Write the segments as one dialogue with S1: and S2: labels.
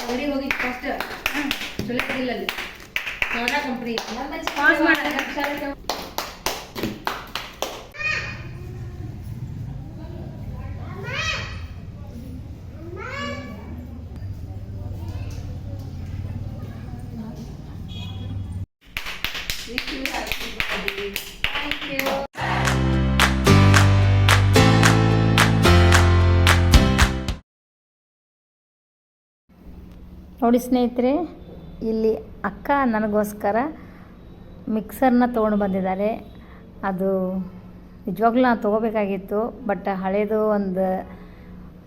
S1: ಅಂಗಡಿಗೆ ಹೋಗಿ ಫಸ್ಟ್ ಚಲೋ ಇದ್ದಿಲ್ಲ ಅಲ್ಲಿ. ಕಂಪ್ನಿ ಪಾಸ್ ಮಾಡ
S2: ನೋಡಿ ಸ್ನೇಹಿತರೆ, ಇಲ್ಲಿ ಅಕ್ಕ ನನಗೋಸ್ಕರ ಮಿಕ್ಸರ್ನ ತೊಗೊಂಡು ಬಂದಿದ್ದಾರೆ. ಅದು ನಿಜವಾಗ್ಲೂ ನಾನು ತೊಗೋಬೇಕಾಗಿತ್ತು, ಬಟ್ ಹಳೇದು ಒಂದು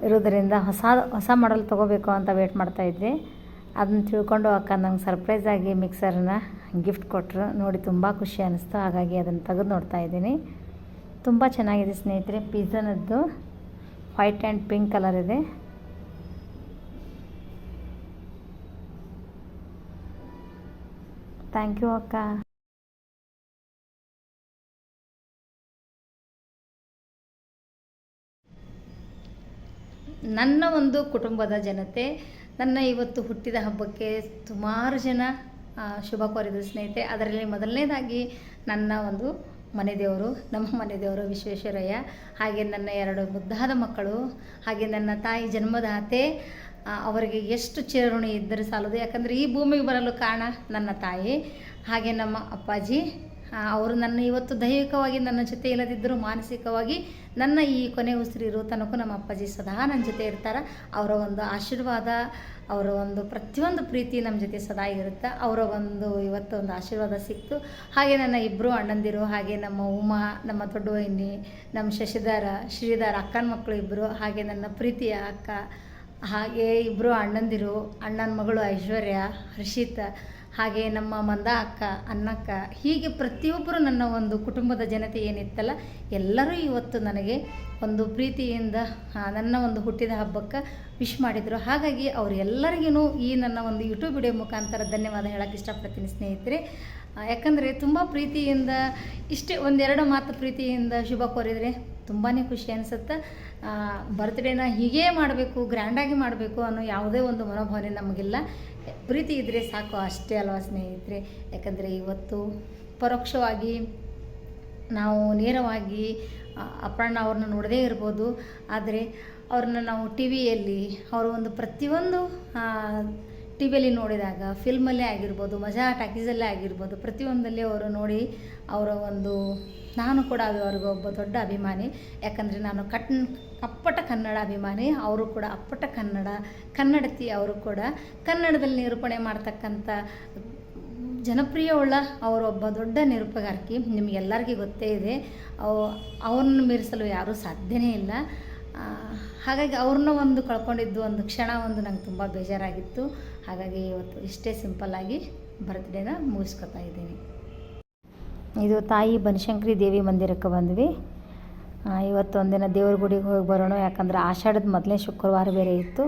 S2: ಇರೋದರಿಂದ ಹೊಸ ಹೊಸ ಮಾಡಲ್ ತೊಗೋಬೇಕು ಅಂತ ವೇಟ್ ಮಾಡ್ತಾಯಿದ್ದೆ ಅದನ್ನ ತಿಳ್ಕೊಂಡು ಅಕ್ಕ ನಂಗೆ ಸರ್ಪ್ರೈಸಾಗಿ ಮಿಕ್ಸರ್ನ ಗಿಫ್ಟ್ ಕೊಟ್ಟರು ನೋಡಿ ತುಂಬ ಖುಷಿ ಅನ್ನಿಸ್ತು ಹಾಗಾಗಿ ಅದನ್ನು ತೆಗೆದು ನೋಡ್ತಾ ಇದ್ದೀನಿ. ತುಂಬ ಚೆನ್ನಾಗಿದೆ ಸ್ನೇಹಿತರೆ ಪಿಝನದ್ದು ವೈಟ್ ಆ್ಯಂಡ್ ಪಿಂಕ್ ಕಲರ್ ಇದೆ. ಥ್ಯಾಂಕ್ ಯು ಅಕ್ಕ. ನನ್ನ ಒಂದು ಕುಟುಂಬದ ಜನತೆ, ನನ್ನ ಇವತ್ತು ಹುಟ್ಟಿದ ಹಬ್ಬಕ್ಕೆ ಸುಮಾರು ಜನ ಶುಭ ಕೋರಿದ್ರು ಸ್ನೇಹಿತೆ. ಅದರಲ್ಲಿ ಮೊದಲನೇದಾಗಿ ನನ್ನ ಒಂದು ಮನೆ ದೇವರು, ನಮ್ಮ ಮನೆ ದೇವರು ವಿಶ್ವೇಶ್ವರಯ್ಯ, ಹಾಗೆ ನನ್ನ ಎರಡು ಮುದ್ದಾದ ಮಕ್ಕಳು, ಹಾಗೆ ನನ್ನ ತಾಯಿ ಜನ್ಮದಾತೆ ಅವರಿಗೆ ಎಷ್ಟು ಚಿರಋಣಿ ಇದ್ದರೆ ಸಾಲದು. ಯಾಕಂದರೆ ಈ ಭೂಮಿಗೆ ಬರಲು ಕಾರಣ ನನ್ನ ತಾಯಿ, ಹಾಗೆ ನಮ್ಮ ಅಪ್ಪಾಜಿ. ಅವರು ನನ್ನ ಇವತ್ತು ದೈಹಿಕವಾಗಿ ನನ್ನ ಜೊತೆ ಇಲ್ಲದಿದ್ದರೂ ಮಾನಸಿಕವಾಗಿ ನನ್ನ ಈ ಕೊನೆ ಉಸಿರಿರೋ ತನಕ ನಮ್ಮ ಅಪ್ಪಾಜಿ ಸದಾ ನನ್ನ ಜೊತೆ ಇರ್ತಾರೆ. ಅವರ ಒಂದು ಆಶೀರ್ವಾದ, ಅವರ ಒಂದು ಪ್ರತಿಯೊಂದು ಪ್ರೀತಿ ನಮ್ಮ ಜೊತೆ ಸದಾ ಇರುತ್ತೆ. ಅವರ ಒಂದು ಇವತ್ತು ಒಂದು ಆಶೀರ್ವಾದ ಸಿಕ್ತು. ಹಾಗೆ ನನ್ನ ಇಬ್ಬರು ಅಣ್ಣಂದಿರು, ಹಾಗೆ ನಮ್ಮ ಉಮಾ, ನಮ್ಮ ದೊಡ್ಡ ವಹಿನಿ ನಮ್ಮ ಶಶಿಧರ, ಶ್ರೀಧರ, ಅಕ್ಕನ ಮಕ್ಕಳು ಇಬ್ಬರು ಹಾಗೆ ನನ್ನ ಪ್ರೀತಿಯ ಅಕ್ಕ ಹಾಗೆ ಇಬ್ಬರು ಅಣ್ಣಂದಿರು, ಅಣ್ಣನ ಮಗಳು ಐಶ್ವರ್ಯ, ಹರ್ಷಿತ, ಹಾಗೆ ನಮ್ಮ ಮಂದ ಅಕ್ಕ, ಅನ್ನಕ್ಕ, ಹೀಗೆ ಪ್ರತಿಯೊಬ್ಬರು ನನ್ನ ಒಂದು ಕುಟುಂಬದ ಜನತೆ ಏನಿತ್ತಲ್ಲ, ಎಲ್ಲರೂ ಇವತ್ತು ನನಗೆ ಒಂದು ಪ್ರೀತಿಯಿಂದ ನನ್ನ ಒಂದು ಹುಟ್ಟಿದ ಹಬ್ಬಕ್ಕೆ ವಿಶ್ ಮಾಡಿದರು. ಹಾಗಾಗಿ ಅವರೆಲ್ಲರಿಗೂ ಈ ನನ್ನ ಒಂದು ಯೂಟ್ಯೂಬ್ ವಿಡಿಯೋ ಮುಖಾಂತರ ಧನ್ಯವಾದ ಹೇಳೋಕ್ಕೆ ಇಷ್ಟಪಡ್ತೀನಿ ಸ್ನೇಹಿತರೆ. ಯಾಕಂದರೆ ತುಂಬ ಪ್ರೀತಿಯಿಂದ, ಇಷ್ಟೇ ಒಂದೆರಡು ಮಾತು ಪ್ರೀತಿಯಿಂದ ಶುಭ ಕೋರಿದರೆ ತುಂಬಾ ಖುಷಿ ಅನಿಸುತ್ತೆ. ಬರ್ತ್ಡೇನ ಹೀಗೇ ಮಾಡಬೇಕು ಗ್ರ್ಯಾಂಡಾಗಿ ಮಾಡಬೇಕು ಅನ್ನೋ ಯಾವುದೇ ಒಂದು ಮನೋಭಾವನೆ ನಮಗಿಲ್ಲ. ಪ್ರೀತಿ ಇದ್ದರೆ ಸಾಕು, ಅಷ್ಟೇ ಅಲ್ವಾ ಸ್ನೇಹಿತರೆ. ಯಾಕಂದರೆ ಇವತ್ತು ಪರೋಕ್ಷವಾಗಿ ನಾವು ನೇರವಾಗಿ ಅಪ್ಪಣ್ಣ ಅವ್ರನ್ನ ನೋಡದೇ ಇರ್ಬೋದು. ಆದರೆ ಅವ್ರನ್ನ ನಾವು ಟಿ ವಿಯಲ್ಲಿ ಅವರ ಒಂದು ಪ್ರತಿಯೊಂದು ಟಿ ವಿಯಲ್ಲಿ ನೋಡಿದಾಗ ಫಿಲ್ಮಲ್ಲೇ ಆಗಿರ್ಬೋದು, ಮಜಾ ಟಾಕೀಸಲ್ಲೇ ಆಗಿರ್ಬೋದು ಪ್ರತಿಯೊಂದಲ್ಲಿ ಅವರು ನೋಡಿ ಅವರ ಒಂದು, ನಾನು ಕೂಡ ಅವರಿಗೆ ಒಬ್ಬ ದೊಡ್ಡ ಅಭಿಮಾನಿ. ಯಾಕಂದರೆ ನಾನು ಕಟ್, ಅಪ್ಪಟ ಕನ್ನಡ ಅಭಿಮಾನಿ, ಅವರು ಕೂಡ ಅಪ್ಪಟ ಕನ್ನಡ, ಕನ್ನಡತಿ ಅವರು ಕೂಡ ಕನ್ನಡದಲ್ಲಿ ನಿರೂಪಣೆ ಮಾಡ್ತಕ್ಕಂಥ ಜನಪ್ರಿಯವುಳ್ಳ ಅವರೊಬ್ಬ ದೊಡ್ಡ ನಿರೂಪಗಾರಿಕೆ, ನಿಮಗೆಲ್ಲರಿಗೂ ಗೊತ್ತೇ ಇದೆ. ಅವು, ಅವ್ರನ್ನ ಮೀರಿಸಲು ಯಾರೂ ಸಾಧ್ಯನೇ ಇಲ್ಲ. ಹಾಗಾಗಿ ಅವ್ರನ್ನ ಒಂದು ಕಳ್ಕೊಂಡಿದ್ದು ಒಂದು ಕ್ಷಣ ಒಂದು ನಂಗೆ ತುಂಬ ಬೇಜಾರಾಗಿತ್ತು. ಹಾಗಾಗಿ ಇವತ್ತು ಇಷ್ಟೇ ಸಿಂಪಲ್ಲಾಗಿ ಬರ್ತ್ಡೇನ ಮುಗಿಸ್ಕೊತಾ ಇದ್ದೀನಿ. ಇದು ತಾಯಿ ಬನಶಂಕರಿ ದೇವಿ ಮಂದಿರಕ್ಕೆ ಬಂದ್ವಿ. ಇವತ್ತೊಂದಿನ ದೇವ್ರ ಗುಡಿಗೆ ಹೋಗಿ ಬರೋಣ, ಯಾಕಂದರೆ ಆಷಾಢದ ಮೊದಲನೇ ಶುಕ್ರವಾರ ಬೇರೆ ಇತ್ತು.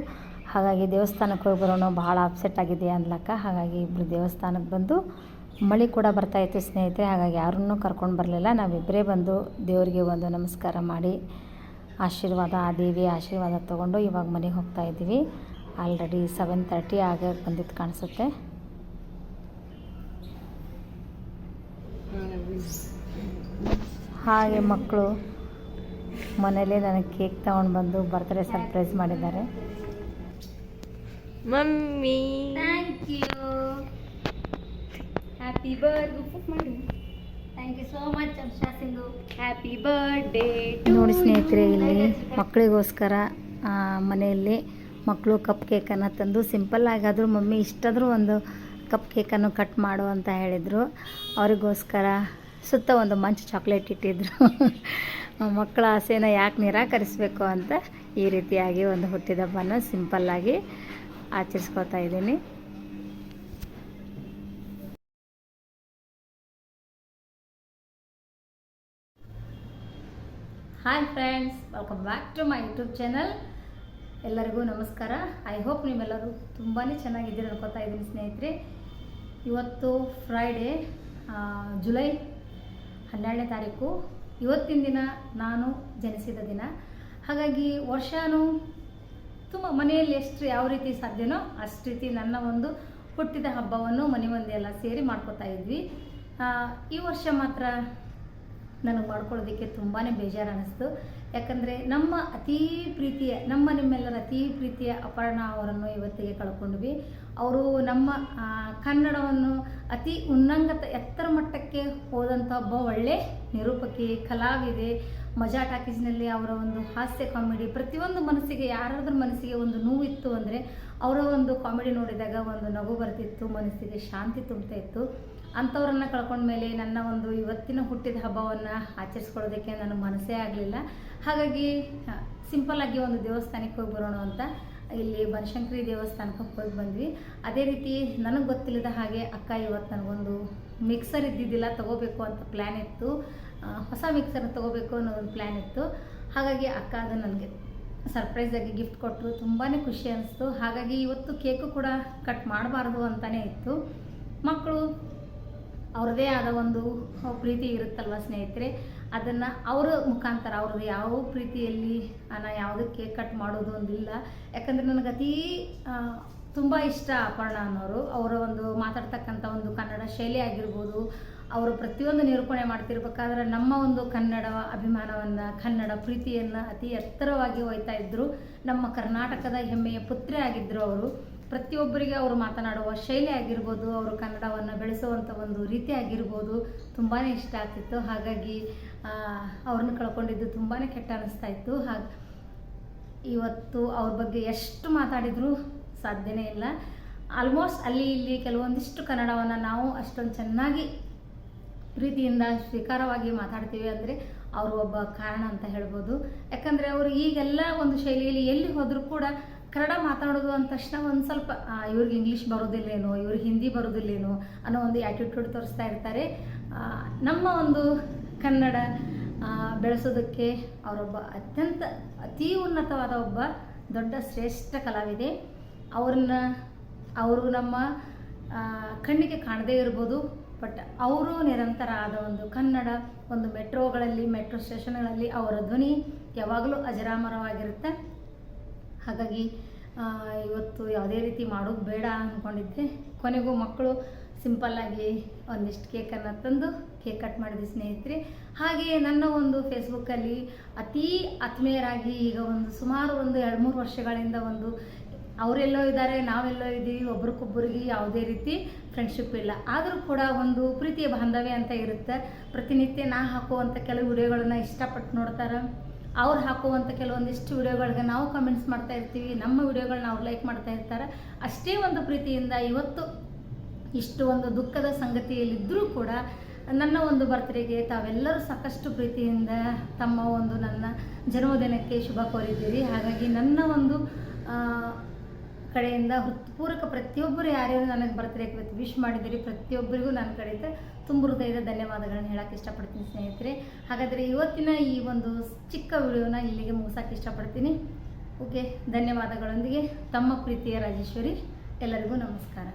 S2: ಹಾಗಾಗಿ ದೇವಸ್ಥಾನಕ್ಕೆ ಹೋಗಿ ಬರೋಣ ಭಾಳ ಅಪ್ಸೆಟ್ ಆಗಿದೆ ಅನ್ಲಕ್ಕ. ಹಾಗಾಗಿ ಇಬ್ಬರು ದೇವಸ್ಥಾನಕ್ಕೆ ಬಂದು ಮಳೆ ಕೂಡ ಬರ್ತಾಯಿತ್ತು ಸ್ನೇಹಿತರೆ. ಹಾಗಾಗಿ ಯಾರನ್ನೂ ಕರ್ಕೊಂಡು ಬರಲಿಲ್ಲ. ನಾವಿಬ್ಬರೇ ಬಂದು ದೇವರಿಗೆ ಒಂದು ನಮಸ್ಕಾರ ಮಾಡಿ ಆಶೀರ್ವಾದ ಆ ದೇವಿಯ ಆಶೀರ್ವಾದ ತೊಗೊಂಡು ಇವಾಗ ಮನೆಗೆ ಹೋಗ್ತಾ ಇದ್ದೀವಿ. ಆಲ್ರೆಡಿ ಸೆವೆನ್ ತರ್ಟಿ ಆಗ ಬಂದಿದ್ದು ಕಾಣಿಸುತ್ತೆ. ಹಾಗೆ ಮಕ್ಕಳು ಮನೇಲಿ ನನಗೆ ಕೇಕ್ ತಗೊಂಡು ಬಂದು ಬರ್ತ್ಡೇ ಸರ್ಪ್ರೈಸ್ ಮಾಡಿದ್ದಾರೆ.
S1: Mummy. Thank you happy birth ಮಾಡು. Thank you so much Arsha Sindhu happy birthday
S2: ನೋಡಿ ಸ್ನೇಹಿತರೆ ಇಲ್ಲಿ ಮಕ್ಕಳಿಗೋಸ್ಕರ ಮನೆಯಲ್ಲಿ ಮಕ್ಕಳು ಕಪ್ ಕೇಕನ್ನು ತಂದು ಸಿಂಪಲ್ ಆಗಾದರೂ ಮಮ್ಮಿ ಇಷ್ಟಾದರೂ ಒಂದು ಕಪ್ ಕೇಕನ್ನು ಕಟ್ ಮಾಡು ಅಂತ ಹೇಳಿದರು. ಅವರಿಗೋಸ್ಕರ ಸುತ್ತ ಒಂದು ಮಂಚ್ ಚಾಕ್ಲೇಟ್ ಇಟ್ಟಿದ್ರು. ಮಕ್ಕಳ ಆಸೆನ ಯಾಕೆ ನಿರಾಕರಿಸಬೇಕು ಅಂತ ಈ ರೀತಿಯಾಗಿ ಒಂದು ಹುಟ್ಟಿದಬ್ಬನ ಸಿಂಪಲ್ಲಾಗಿ ಆಚರಿಸ್ಕೊತಾ ಇದ್ದೀನಿ. Hi friends welcome back to my YouTube channel ಎಲ್ಲರಿಗೂ ನಮಸ್ಕಾರ. ಐ ಹೋಪ್ ನೀವೆಲ್ಲರೂ ತುಂಬಾ ಚೆನ್ನಾಗಿದ್ದೀರಿ ಅನ್ಕೋತಾ ಇದ್ದೀನಿ ಸ್ನೇಹಿತರೆ. ಇವತ್ತು ಫ್ರೈಡೇ ಜುಲೈ ಹನ್ನೆರಡನೇ ತಾರೀಕು. ಇವತ್ತಿನ ದಿನ ನಾನು ಜನಿಸಿದ ದಿನ. ಹಾಗಾಗಿ ವರ್ಷಾನು ತುಂಬ ಮನೆಯಲ್ಲಿ ಎಷ್ಟು ಯಾವ ರೀತಿ ಸಾಧ್ಯನೋ ಅಷ್ಟು ರೀತಿ ನನ್ನ ಒಂದು ಹುಟ್ಟಿದ ಹಬ್ಬವನ್ನು ಮನೆ ಮಂದಿ ಎಲ್ಲ ಸೇರಿ ಮಾಡ್ಕೋತಾ ಇದ್ವಿ. ಈ ವರ್ಷ ಮಾತ್ರ ನನಗೆ ಮಾಡ್ಕೊಳ್ಳೋದಕ್ಕೆ ತುಂಬಾ ಬೇಜಾರು ಅನ್ನಿಸ್ತು ಯಾಕಂದರೆ ನಮ್ಮ ಅತೀ ಪ್ರೀತಿಯ, ನಮ್ಮ ನಿಮ್ಮೆಲ್ಲರ ಅತೀ ಪ್ರೀತಿಯ ಅಪರ್ಣ ಅವರನ್ನು ಇವತ್ತಿಗೆ ಕಳ್ಕೊಂಡ್ವಿ. ಅವರು ನಮ್ಮ ಕನ್ನಡವನ್ನು ಅತಿ ಉನ್ನಂಗತ, ಎತ್ತರ ಮಟ್ಟಕ್ಕೆ ಹೋದಂಥ ಒಬ್ಬ ಒಳ್ಳೆ ನಿರೂಪಕಿ, ಕಲಾವಿದೆ, ಮಜಾ ಟಾಕೀಸ್ನಲ್ಲಿ ಅವರ ಒಂದು ಹಾಸ್ಯ ಕಾಮಿಡಿ, ಪ್ರತಿಯೊಂದು ಮನಸ್ಸಿಗೆ, ಯಾರಾದ್ರ ಮನಸ್ಸಿಗೆ ಒಂದು ನೋವಿತ್ತು ಅಂದರೆ ಅವರ ಒಂದು ಕಾಮಿಡಿ ನೋಡಿದಾಗ ಒಂದು ನಗು ಬರ್ತಿತ್ತು, ಮನಸ್ಸಿಗೆ ಶಾಂತಿ ತುಂಬ್ತಾ ಇತ್ತು. ಅಂಥವ್ರನ್ನ ಕಳ್ಕೊಂಡ್ಮೇಲೆ ನನ್ನ ಒಂದು ಇವತ್ತಿನ ಹುಟ್ಟಿದ ಹಬ್ಬವನ್ನು ಆಚರಿಸ್ಕೊಳ್ಳೋದಕ್ಕೆ ನನ್ನ ಮನಸ್ಸೇ ಆಗಲಿಲ್ಲ. ಹಾಗಾಗಿ ಸಿಂಪಲ್ಲಾಗಿ ಒಂದು ದೇವಸ್ಥಾನಕ್ಕೆ ಹೋಗಿ ಬರೋಣ ಅಂತ ಇಲ್ಲಿ ಬನಶಂಕರಿ ದೇವಸ್ಥಾನಕ್ಕೆ ಹೋಗಿ ಬಂದ್ವಿ. ಅದೇ ರೀತಿ ನನಗೆ ಗೊತ್ತಿಲ್ಲದ ಹಾಗೆ ಅಕ್ಕ ಇವತ್ತು ನನಗೊಂದು ಮಿಕ್ಸರ್ ಇದ್ದಿದ್ದಿಲ್ಲ, ತಗೋಬೇಕು ಅಂತ ಪ್ಲ್ಯಾನ್ ಇತ್ತು. ಹೊಸ ಮಿಕ್ಸರ್ ತಗೋಬೇಕು ಅನ್ನೋ ಒಂದು ಪ್ಲ್ಯಾನ್ ಇತ್ತು. ಹಾಗಾಗಿ ಅಕ್ಕ ಅದು ನನಗೆ ಸರ್ಪ್ರೈಸಾಗಿ ಗಿಫ್ಟ್ ಕೊಟ್ಟರು ತುಂಬಾ ಖುಷಿ ಅನಿಸ್ತು. ಹಾಗಾಗಿ ಇವತ್ತು ಕೇಕು ಕೂಡ ಕಟ್ ಮಾಡಬಾರ್ದು ಅಂತಲೇ ಇತ್ತು. ಮಕ್ಕಳು ಅವ್ರದ್ದೇ ಆದ ಒಂದು ಪ್ರೀತಿ ಇರುತ್ತಲ್ವ ಸ್ನೇಹಿತರೆ? ಅದನ್ನು ಅವರ ಮುಖಾಂತರ ಅವ್ರದ್ದು ಯಾವ ಪ್ರೀತಿಯಲ್ಲಿ ನಾ ಕೇಕ್ ಕಟ್ ಮಾಡೋದು ಒಂದಿಲ್ಲ ಯಾಕಂದರೆ ನನಗೆ ಅತೀ ತುಂಬ ಇಷ್ಟ ಅಪರ್ಣ ಅನ್ನೋರು. ಅವರ ಒಂದು ಮಾತಾಡ್ತಕ್ಕಂಥ ಒಂದು ಕನ್ನಡ ಶೈಲಿ ಆಗಿರ್ಬೋದು. ಅವರು ಪ್ರತಿಯೊಂದು ನಿರೂಪಣೆ ಮಾಡ್ತಿರ್ಬೇಕಾದ್ರೆ ನಮ್ಮ ಒಂದು ಕನ್ನಡ ಅಭಿಮಾನವನ್ನು, ಕನ್ನಡ ಪ್ರೀತಿಯನ್ನು ಅತಿ ಎತ್ತರವಾಗಿ ಒಯ್ತಾ ಇದ್ದರು ನಮ್ಮ ಕರ್ನಾಟಕದ ಹೆಮ್ಮೆಯ ಪುತ್ರಿ ಆಗಿದ್ದರು ಅವರು. ಪ್ರತಿಯೊಬ್ಬರಿಗೆ ಅವರು ಮಾತನಾಡುವ ಶೈಲಿ ಆಗಿರ್ಬೋದು, ಅವರು ಕನ್ನಡವನ್ನು ಬೆಳೆಸುವಂಥ ಒಂದು ರೀತಿ ಆಗಿರ್ಬೋದು ತುಂಬಾ ಇಷ್ಟ ಆಗ್ತಿತ್ತು. ಹಾಗಾಗಿ ಅವ್ರನ್ನ ಕಳ್ಕೊಂಡಿದ್ದು ತುಂಬಾ ಕೆಟ್ಟ ಅನ್ನಿಸ್ತಾ ಇತ್ತು. ಹಾಗೆ, ಇವತ್ತು ಅವ್ರ ಬಗ್ಗೆ ಎಷ್ಟು ಮಾತಾಡಿದರೂ ಸಾಧ್ಯನೇ ಇಲ್ಲ. ಆಲ್ಮೋಸ್ಟ್ ಅಲ್ಲಿ ಇಲ್ಲಿ ಕೆಲವೊಂದಿಷ್ಟು ಕನ್ನಡವನ್ನು ನಾವು ಅಷ್ಟೊಂದು ಚೆನ್ನಾಗಿ ಪ್ರೀತಿಯಿಂದ ಸ್ವೀಕಾರವಾಗಿ ಮಾತಾಡ್ತೀವಿ ಅಂದರೆ ಅವರು ಒಬ್ಬ ಕಾರಣ ಅಂತ ಹೇಳ್ಬೋದು. ಯಾಕಂದರೆ ಅವರು ಈಗೆಲ್ಲ ಒಂದು ಶೈಲಿಯಲ್ಲಿ ಎಲ್ಲಿ ಹೋದರೂ ಕೂಡ ಕನ್ನಡ ಮಾತಾಡೋದು ಅಂದ ತಕ್ಷಣ ಒಂದು ಸ್ವಲ್ಪ ಇವ್ರಿಗೆ ಇಂಗ್ಲೀಷ್ ಬರೋದಿಲ್ಲೇನೋ ಇವ್ರಿಗೆ ಹಿಂದಿ ಬರೋದಿಲ್ಲೇನೋ ಅನ್ನೋ ಒಂದು ಆ್ಯಟಿಟ್ಯೂಡ್ ತೋರಿಸ್ತಾ ಇರ್ತಾರೆ. ನಮ್ಮ ಒಂದು ಕನ್ನಡ ಬೆಳೆಸೋದಕ್ಕೆ ಅವರೊಬ್ಬ ಅತ್ಯಂತ ಅತೀ ಉನ್ನತವಾದ ಒಬ್ಬ ದೊಡ್ಡ ಶ್ರೇಷ್ಠ ಕಲಾವಿದೆ. ಅವ್ರನ್ನ, ಅವರು ನಮ್ಮ ಕಣ್ಣಿಗೆ ಕಾಣದೇ ಇರ್ಬೋದು, ಬಟ್ ಅವರು ನಿರಂತರ ಆದ ಒಂದು ಕನ್ನಡ, ಒಂದು ಮೆಟ್ರೋಗಳಲ್ಲಿ, ಮೆಟ್ರೋ ಸ್ಟೇಷನ್ಗಳಲ್ಲಿ ಅವರ ಧ್ವನಿ ಯಾವಾಗಲೂ ಅಜರಾಮರವಾಗಿರುತ್ತೆ. ಹಾಗಾಗಿ ಇವತ್ತು ಯಾವುದೇ ರೀತಿ ಮಾಡೋದು ಬೇಡ ಅಂದ್ಕೊಂಡಿದ್ದೆ ಕೊನೆಗೂ ಮಕ್ಕಳು ಸಿಂಪಲ್ಲಾಗಿ ಒಂದಿಷ್ಟು ಕೇಕನ್ನು ತಂದು ಕೇಕ್ ಕಟ್ ಮಾಡಿದ್ವಿ ಸ್ನೇಹಿತರೆ. ಹಾಗೆಯೇ ನನ್ನ ಒಂದು ಫೇಸ್ಬುಕ್ಕಲ್ಲಿ ಅತೀ ಆತ್ಮೀಯರಾಗಿ ಈಗ ಒಂದು ಸುಮಾರು ಒಂದು ಎರಡು ಮೂರು ವರ್ಷಗಳಿಂದ ಒಂದು ಅವರೆಲ್ಲೋ ಇದ್ದಾರೆ, ನಾವೆಲ್ಲೋ ಇದ್ದೀವಿ ಒಬ್ರಿಗೊಬ್ಬರಿಗೆ ಯಾವುದೇ ರೀತಿ ಫ್ರೆಂಡ್ಶಿಪ್ ಇಲ್ಲ. ಆದರೂ ಕೂಡ ಒಂದು ಪ್ರೀತಿಯ ಬಾಂಧವ್ಯ ಅಂತ ಇರುತ್ತೆ. ಪ್ರತಿನಿತ್ಯ ನಾ ಹಾಕುವಂಥ ಕೆಲವು ವಿಡಿಯೋಗಳನ್ನ ಇಷ್ಟಪಟ್ಟು ನೋಡ್ತಾರೆ. ಅವ್ರು ಹಾಕುವಂಥ ಕೆಲವೊಂದಿಷ್ಟು ವಿಡಿಯೋಗಳಿಗೆ ನಾವು ಕಮೆಂಟ್ಸ್ ಮಾಡ್ತಾ ಇರ್ತೀವಿ. ನಮ್ಮ ವಿಡಿಯೋಗಳನ್ನ ಅವ್ರು ಲೈಕ್ ಮಾಡ್ತಾ ಇರ್ತಾರೆ. ಅಷ್ಟೇ ಒಂದು ಪ್ರೀತಿಯಿಂದ ಇವತ್ತು ಇಷ್ಟು ಒಂದು ದುಃಖದ ಸಂಗತಿಯಲ್ಲಿದ್ದರೂ ಕೂಡ ನನ್ನ ಒಂದು ಬರ್ತ್ಡೇಗೆ ತಾವೆಲ್ಲರೂ ಸಾಕಷ್ಟು ಪ್ರೀತಿಯಿಂದ ತಮ್ಮ ಒಂದು ನನ್ನ ಜನ್ಮದಿನಕ್ಕೆ ಶುಭ ಕೋರಿದ್ದೀರಿ. ಹಾಗಾಗಿ ನನ್ನ ಒಂದು ಕಡೆಯಿಂದ ಹೃತ್ಪೂರ್ವಕ ಪ್ರತಿಯೊಬ್ಬರು ಯಾರ್ಯಾರು ನನಗೆ ಇವತ್ತು ವಿಶ್ ಮಾಡಿದ್ದೀರಿ, ಪ್ರತಿಯೊಬ್ಬರಿಗೂ ನನ್ನ ಕಡೆಯಿಂದ ತುಂಬ ಹೃದಯದ ಧನ್ಯವಾದಗಳನ್ನು ಹೇಳಕ್ಕೆ ಇಷ್ಟಪಡ್ತೀನಿ ಸ್ನೇಹಿತರೆ. ಹಾಗಾದರೆ ಇವತ್ತಿನ ಈ ಒಂದು ಚಿಕ್ಕ ವಿಡಿಯೋನ ಇಲ್ಲಿಗೆ ಮುಗಿಸೋಕೆ ಇಷ್ಟಪಡ್ತೀನಿ. ಓಕೆ, ಧನ್ಯವಾದಗಳೊಂದಿಗೆ ತಮ್ಮ ಪ್ರೀತಿಯ ರಾಜೇಶ್ವರಿ, ಎಲ್ಲರಿಗೂ ನಮಸ್ಕಾರ.